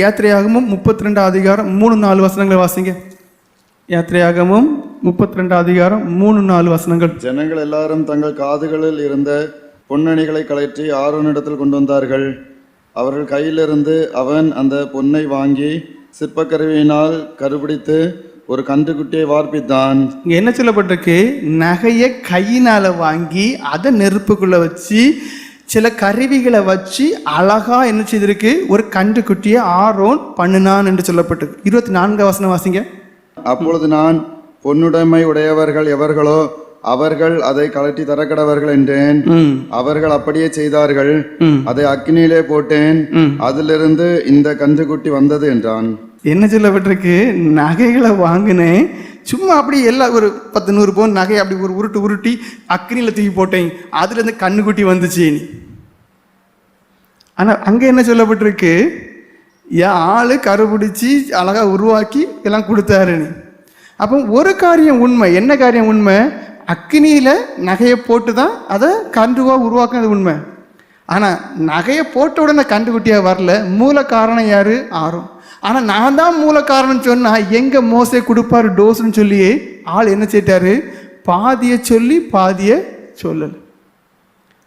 யாத்திரையாகமும் முப்பத்தி ரெண்டு அதிகாரம் மூணு நாலு வசனங்களை வாசிங்க. யாத்திரையாகமும் முப்பத்தி ரெண்டு அதிகாரம் மூணு நாலு வசனங்கள். ஜனங்கள் எல்லாரும் தங்கள் காதுகளில் இருந்த பொன்னணிகளை கழற்றி ஆரோனிடத்தில் கொண்டு வந்தார்கள். அவர்கள் கையிலிருந்து அவன் அந்த பொன்னை வாங்கி சிற்பக்கருவியினால் கருபிடித்து ஒரு கன்றுக்குட்டியை வார்ப்பித்தான். இங்க என்ன சொல்லப்பட்டிருக்கு? நகையை கையினால வாங்கி அதை நெருப்புக்குள்ள வச்சு சில கருவிகளை வச்சு அழகா என்ன செய்திருக்கு? ஒரு கன்று குட்டியை ஆரோன் பண்ணினான் என்று சொல்லப்பட்டிருக்கு. இருபத்தி நான்காம் வசனம் வாசிங்க. அப்பொழுது நான் பொன்னுடைமை உடையவர்கள் எவர்களோ அவர்கள் அதை கழட்டி தரக்கடவர்கள் என்றேன். அவர்கள் அப்படியே செய்தார்கள். அதை அக்கினியிலே போட்டேன். அதிலிருந்து இந்த கன்றுக்குட்டி வந்தது என்றான். என்ன சொல்லப்பட்டிருக்கு? நகைகளை வாங்கினேன். சும்மா அப்படி எல்லா ஒரு பத்து நூறு பவுன் நகை அப்படி ஒரு உருட்டு உருட்டி அக்னியில் தூக்கி போட்டேன். அதுலேருந்து கண்ணுக்குட்டி வந்துச்சு ஆனால் அங்கே என்ன சொல்லப்பட்டிருக்கு? என் ஆள் கருபிடிச்சி அழகாக உருவாக்கி எல்லாம் கொடுத்தாருன்னு அப்போ ஒரு காரியம் உண்மை. என்ன காரியம் உண்மை? அக்னியில் நகையை போட்டு தான் அதை கன்றுவாக உருவாக்குனது உண்மை. ஆனால் நகையை போட்ட உடனே கண்டுக்குட்டியாக வரல. மூல காரணம் யார்? ஆறும் ஆனால் நான் தான் மூல காரணம் சொன்னால் எங்கே மோசை கொடுப்பாரு டோஸ்ன்னு சொல்லி ஆள் என்ன செய்யிட்டாரு பாதியை சொல்லி பாதியை சொல்லலை.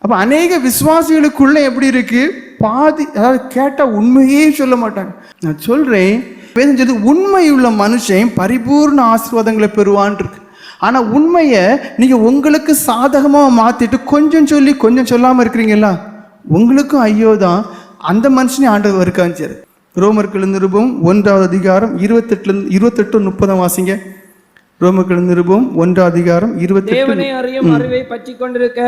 அப்போ அநேக விசுவாசிகளுக்குள்ள எப்படி இருக்கு? பாதி அதாவது கேட்டால் உண்மையே சொல்ல மாட்டாங்க. நான் சொல்கிறேன் பேசுறது உண்மையுள்ள மனுஷன் பரிபூர்ண ஆசீர்வாதங்களை பெறுவான் இருக்கு. ஆனால் உண்மையை நீங்கள் உங்களுக்கு சாதகமாக மாற்றிட்டு கொஞ்சம் சொல்லி கொஞ்சம் சொல்லாமல் இருக்கிறீங்களா? உங்களுக்கும் ஐயோ தான் அந்த மனுஷனே ஆண்டவர் இருக்கான்னு சரி ரோமர்கள் நிருபம் ஒன்றாவது அதிகாரம் இருபத்தெட்டுலேருந்து இருபத்தெட்டு முப்பதாம் வாசிங்க. ரோமர்கள் நிருபம் ஒன்றாவது அதிகாரம் இருபத்தெட்டு தேவனை அறியும் அறிவை பற்றி கொண்டிருக்க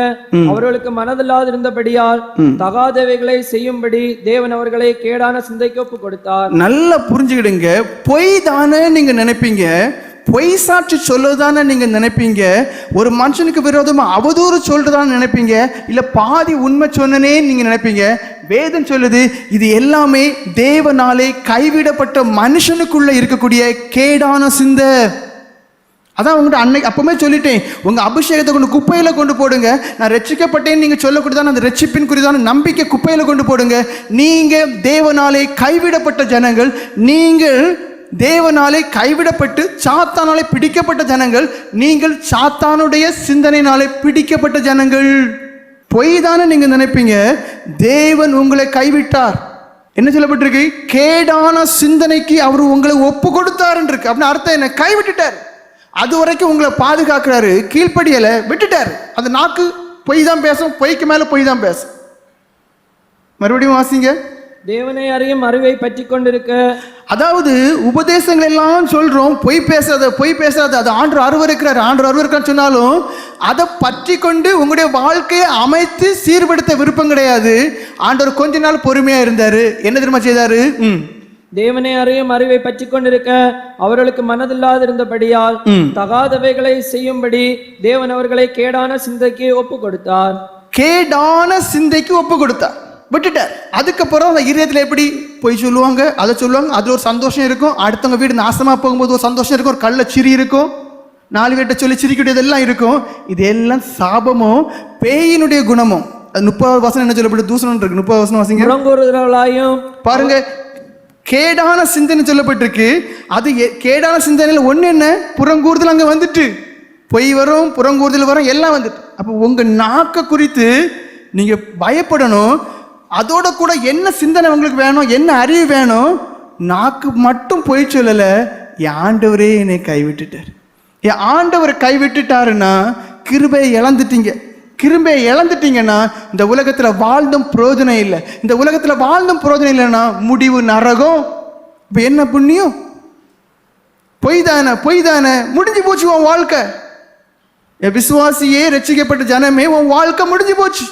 அவர்களுக்கு மனதில்லாதிருந்தபடியால் தகாதவைகளை செய்யும்படி தேவன் அவர்களை கேடான சிந்தைக்கு ஒப்பு கொடுத்தார் நல்லா புரிஞ்சுக்கிடுங்க. பொய் தானே நீங்க நினைப்பீங்க. பொய் சாட்சி சொல்லதானே நீங்கள் நினைப்பீங்க? ஒரு மனுஷனுக்கு விரோதமாக அவதூறு சொல்றதான்னு நினைப்பீங்க? இல்லை பாதி உண்மை சொன்னனே நீங்கள் நினைப்பீங்க? வேதம் சொல்லுது இது எல்லாமே தேவனாலே கைவிடப்பட்ட மனுஷனுக்குள்ளே இருக்கக்கூடிய கேடான சிந்தை. அதான் உங்கள்கிட்ட அன்னைக்கு அப்பவுமே சொல்லிட்டேன். உங்கள் அபிஷேகத்தை கொண்டு குப்பையில் கொண்டு போடுங்க. நான் ரட்சிக்கப்பட்டேன்னு நீங்கள் சொல்லக்கூடியதான அந்த ரட்சிப்பின் குறிதான நம்பிக்கை குப்பையில் கொண்டு போடுங்க. நீங்கள் தேவனாலே கைவிடப்பட்ட ஜனங்கள். நீங்கள் தேவனாலே கைவிடப்பட்டு சாத்தானாலே பிடிக்கப்பட்ட ஜனங்கள் நீங்கள் சாத்தானுடைய சிந்தனையினாலே பிடிக்கப்பட்ட ஜனங்கள். பொய் தானே நீங்க நினைப்பீங்க? தேவன் உங்களை கைவிட்டார். என்ன சொல்லப்பட்டிருக்கு? கேடான சிந்தனைக்கு அவர் உங்களை ஒப்பு கொடுத்தாருன்னு இருக்கு அப்படின்னு அர்த்தம் என்ன? கைவிட்டுட்டார். அது வரைக்கும் உங்களை பாதுகாக்கிறாரு. கீழ்ப்படியல விட்டுட்டார். அந்த நாக்கு பொய் தான் பேசும் பொய்க்கு மேல பொய் தான் பேசும். மறுபடியும் வாசிங்க. தேவனை அறியும் அறிவை பற்றி கொண்டிருக்க. அதாவது உபதேசங்கள் எல்லாம் சொல்றோம் பொய் பேசாத பொய் பேசாத அது ஆண்டு அருவருக்கிறார் ஆண்டு அருவருக்கான்னு சொன்னாலும் அதை பற்றி கொண்டு உங்களுடைய வாழ்க்கையை அமைத்து சீர்படுத்த விருப்பம் கிடையாது. ஆண்டவர் கொஞ்ச நாள் பொறுமையா இருந்தாரு. என்ன தெரியுமா செய்தாரு? ம். தேவனை அறியும் அறிவை பற்றி கொண்டிருக்க அவர்களுக்கு மனதில்லாதிருந்தபடியால் தகாதவைகளை செய்யும்படி தேவன் அவர்களை கேடான சிந்தைக்கு ஒப்பு கொடுத்தார் கேடான சிந்தைக்கு ஒப்பு கொடுத்தார் விட்டுட்டார். அதுக்கப்புறம் அந்த இதயத்தில் எப்படி போய் சொல்லுவாங்க? அதை சொல்லுவாங்க. அதில் ஒரு சந்தோஷம் இருக்கும். அடுத்தவங்க வீடு நாசமாக போகும்போது ஒரு சந்தோஷம் இருக்கும். ஒரு கள்ள சிரி இருக்கும். நாலு வீட்டை சொல்லி சிரிக்கூடியதெல்லாம் இருக்கும். இது எல்லாம் சாபமும் பேயினுடைய குணமும். அது முப்பது வசனம் என்ன சொல்லப்பட்டு தூசணம் இருக்கு. முப்பது வசனம் வாசிங்க. பாருங்க. கேடான சிந்தனை சொல்லப்பட்டிருக்கு. அது கேடான சிந்தனையில் ஒன்று என்ன? புறங்கூறுதல் அங்கே வந்துட்டு. பொய் வரும் புறங்கூறுதல் வரும் எல்லாம் வந்துட்டு. அப்போ உங்கள் நாக்கை குறித்து நீங்கள் பயப்படணும். அதோட கூட என்ன சிந்தனை உங்களுக்கு வேணும்? என்ன அறிவு வேணும்? நாக்கு மட்டும் பொய் சொல்லலை. என் ஆண்டவரே என்னை கைவிட்டுட்டார். என் ஆண்டவர் கைவிட்டுட்டாருன்னா கிருபையை இழந்துட்டீங்க. கிருபையை இழந்துட்டீங்கன்னா இந்த உலகத்தில் வாழ்ந்தும் பிரயோஜனம் இல்லை. இந்த உலகத்தில் வாழ்ந்தும் பிரயோஜனம் இல்லைன்னா முடிவு நரகம். இப்போ என்ன புண்ணியம்? பொய் தானே பொய் தானே. முடிஞ்சு போச்சு உன் வாழ்க்கை. என் விசுவாசியே ரசிக்கப்பட்ட ஜனமே உன் வாழ்க்கை முடிஞ்சு போச்சு.